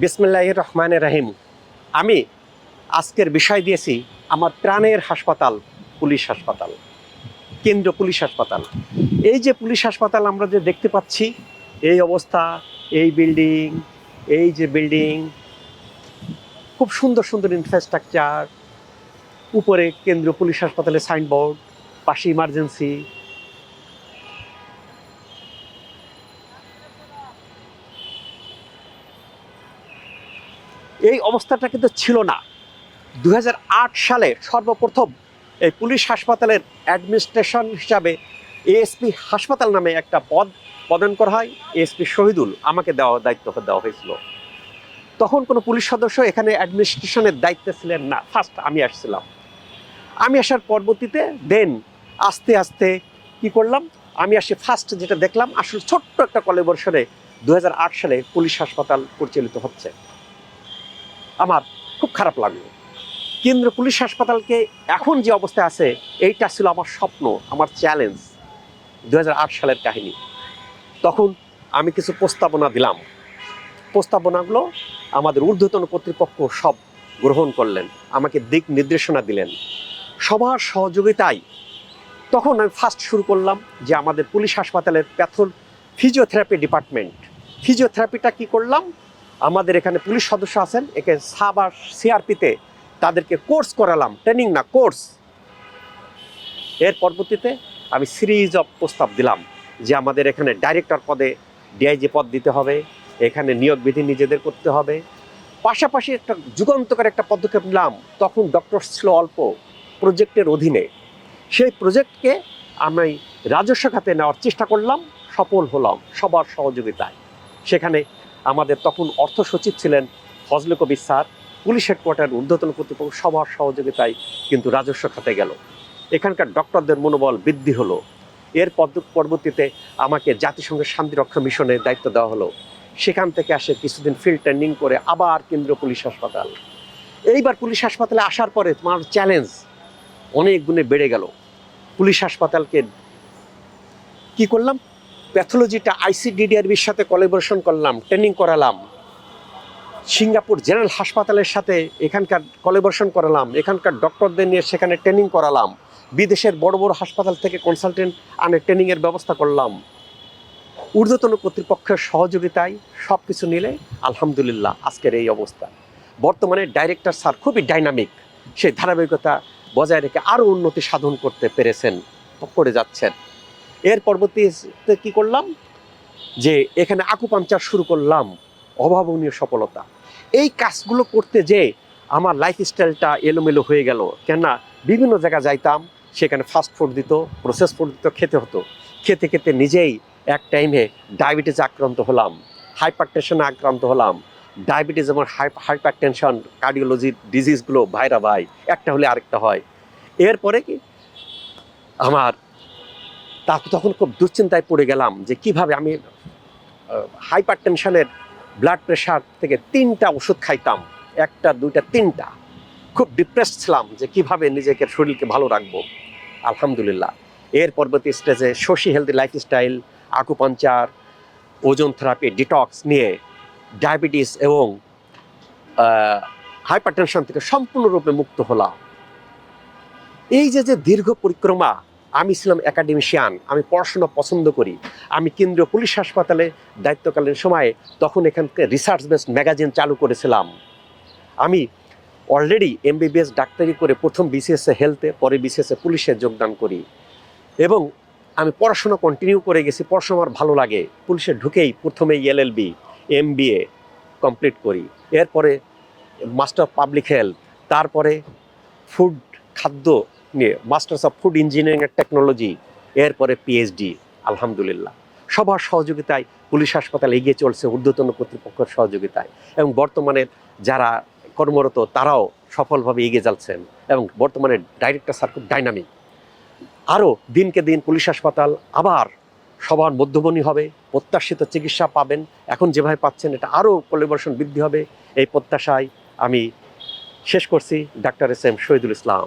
বিসমুল্লাহ রহমান রাহিম। আমি আজকের বিষয় দিয়েছি আমার প্রাণের হাসপাতাল, পুলিশ হাসপাতাল, কেন্দ্র পুলিশ হাসপাতাল। এই যে পুলিশ হাসপাতাল আমরা যে দেখতে পাচ্ছি, এই অবস্থা, এই বিল্ডিং, এই যে বিল্ডিং, খুব সুন্দর সুন্দর ইনফ্রাস্ট্রাকচার উপরে কেন্দ্র পুলিশ হাসপাতালের সাইনবোর্ড, পাশে ইমার্জেন্সি এই অবস্থাটা কিন্তু ছিল না। দু হাজার আট সালে সর্বপ্রথম এই পুলিশ হাসপাতালের অ্যাডমিনিস্ট্রেশন হিসাবে এএসপি হাসপাতাল নামে একটা পদ প্রদান করা হয়। এএসপি শহীদুল আমাকে দেওয়া দায়িত্ব দেওয়া হয়েছিল। তখন কোনো পুলিশ সদস্য এখানে অ্যাডমিনিস্ট্রেশনের দায়িত্বে ছিলেন না। ফার্স্ট আমি আসছিলাম। আমি আসার পরবর্তীতে দেন আস্তে আস্তে কি করলাম? আমি আসি ফার্স্ট যেটা দেখলাম, আসলে ছোট্ট একটা কলেবর্ষণে দু সালে পুলিশ হাসপাতাল পরিচালিত হচ্ছে। আমার খুব খারাপ লাগল। কেন্দ্র পুলিশ হাসপাতালকে এখন যে অবস্থায় আছে, এইটা ছিল আমার স্বপ্ন, আমার চ্যালেঞ্জ দু হাজার আট সালের কাহিনী। তখন আমি কিছু প্রস্তাবনা দিলাম। প্রস্তাবনাগুলো আমাদের ঊর্ধ্বতন কর্তৃপক্ষ সব গ্রহণ করলেন, আমাকে দিক নির্দেশনা দিলেন। সবার সহযোগিতায় তখন আমি ফার্স্ট শুরু করলাম যে আমাদের পুলিশ হাসপাতালের প্যাথল ফিজিওথেরাপি ডিপার্টমেন্ট। ফিজিওথেরাপিটা কি করলাম? আমাদের এখানে পুলিশ সদস্য আছেন, একে সাব আর সিআরপিতে তাদেরকে কোর্স করালাম। ট্রেনিং না, কোর্স। এর পরবর্তীতে আমি সিরিজ অফ প্রস্তাব দিলাম যে আমাদের এখানে ডাইরেক্টর পদে ডিআইজি পদ দিতে হবে, এখানে নিয়োগ বিধি নিজেদের করতে হবে। পাশাপাশি একটা যুগান্তকার একটা পদক্ষেপ নিলাম, তখন ডক্টর ছিল অল্প প্রজেক্টের অধীনে। সেই প্রজেক্টকে আমি রাজস্ব খাতে নেওয়ার চেষ্টা করলাম, সফল হলাম সবার সহযোগিতায়। সেখানে আমাদের তখন অর্থ সচিব ছিলেন Fazle Kabir sir. Police headquarter ঊর্ধ্বতন কর্তৃপক্ষ সবার সহযোগিতায় কিন্তু রাজস্ব খাতে গেল। এখানকার ডক্টরদের মনোবল বৃদ্ধি হলো। এর পরবর্তীতে আমাকে জাতিসংঘের শান্তিরক্ষা মিশনের দায়িত্ব দেওয়া হলো। সেখান থেকে আসে কিছুদিন ফিল্ড ট্রেনিং করে আবার কেন্দ্রীয় পুলিশ হাসপাতাল। এইবার পুলিশ হাসপাতালে আসার পরে তোমার চ্যালেঞ্জ অনেক গুণে বেড়ে গেল। পুলিশ হাসপাতালকে কি করলাম? প্যাথোলজিটা আইসিডিডিআরবির সাথে কোলাবোরেশন করলাম ট্রেনিং করালাম। সিঙ্গাপুর জেনারেল হাসপাতালের সাথে এখানকার কোলাবোরেশন করালাম, এখানকার ডক্টরদের নিয়ে সেখানে ট্রেনিং করালাম, বিদেশের বড় বড় হাসপাতাল থেকে কনসালটেন্ট আনে ট্রেনিংয়ের ব্যবস্থা করলাম। ঊর্ধ্বতন কর্তৃপক্ষের সহযোগিতায় সব কিছু নিলে আলহামদুলিল্লাহ আজকের এই অবস্থা। বর্তমানে ডাইরেক্টর স্যার খুবই ডাইনামিক সেই ধারাবাহিকতা বজায় রেখে আরও উন্নতি সাধন করতে পেরেছেন করে যাচ্ছেন। এর পরবর্তীতে কি করলাম? যে এখানে আকুপাঞ্চার শুরু করলাম। অভাবনীয় সফলতা। এই কাজগুলো করতে যে আমার লাইফস্টাইলটা এলোমেলো হয়ে গেল। কেননা বিভিন্ন জায়গায় যাইতাম, সেখানে ফাস্ট ফুড দিত প্রসেস ফুড দিত, খেতে হতো। খেতে খেতে নিজেই এক টাইমে ডায়াবেটিস আক্রান্ত হলাম হাইপার টেনশনে আক্রান্ত হলাম। ডায়াবেটিস এবং হাইপার টেনশন কার্ডিওলজির ডিজিজগুলো ভাইরা ভাই, একটা হলে আরেকটা হয়। এরপরে কি? আমার তা তখন খুব দুশ্চিন্তায় পড়ে গেলাম যে কীভাবে আমি হাইপার টেনশনের ব্লাড প্রেশার থেকে তিনটা ওষুধ খাইতাম, একটা, দুইটা, তিনটা। খুব ডিপ্রেস ছিলাম যে কীভাবে নিজেকে, শরীরকে ভালো রাখব। আলহামদুলিল্লাহ। এর পরবর্তী স্টেজে Shashi healthy lifestyle acupuncture ozone therapy detox নিয়ে ডায়াবেটিস এবং হাইপার টেনশন থেকে সম্পূর্ণরূপে মুক্ত হলাম। এই যে যে দীর্ঘ পরিক্রমা আমি ছিলাম একাডেমিশিয়ান আমি পড়াশোনা পছন্দ করি। আমি কেন্দ্রীয় পুলিশ হাসপাতালে দায়িত্বকালীন সময়ে তখন এখানকে রিসার্চ বেসড ম্যাগাজিন চালু করেছিলাম। আমি অলরেডি এমবিবিএস ডাক্তারি করে প্রথম বিসিএসএ হেলথে পরে বিসিএসএ পুলিশে যোগদান করি। এবং আমি পড়াশোনা কন্টিনিউ করে গেছি, পড়াশোনা আমার ভালো লাগে। পুলিশে ঢুকেই প্রথমে এলএলবি এম কমপ্লিট করি। এরপরে মাস্টার পাবলিক হেলথ তারপরে ফুড খাদ্য নিয়ে masters of food engineering and technology এরপরে পিএইচডি আলহামদুলিল্লাহ। সবার সহযোগিতায় পুলিশ হাসপাতাল এগিয়ে চলছে ঊর্ধ্বতন কর্তৃপক্ষের সহযোগিতায় এবং বর্তমানে যারা কর্মরত তারাও সফলভাবে এগিয়ে যাচ্ছেন এবং বর্তমানে ডাইরেক্টর খুব ডাইনামিক আরও দিনকে দিন পুলিশ হাসপাতাল আবার সবার মধ্যমণি হবে, প্রত্যাশিত চিকিৎসা পাবেন। এখন যেভাবে পাচ্ছেন, এটা আরও পরিবর্ষণ বৃদ্ধি হবে। এই প্রত্যাশায় আমি শেষ করছি। ডাক্তার এস এম শহীদুল ইসলাম।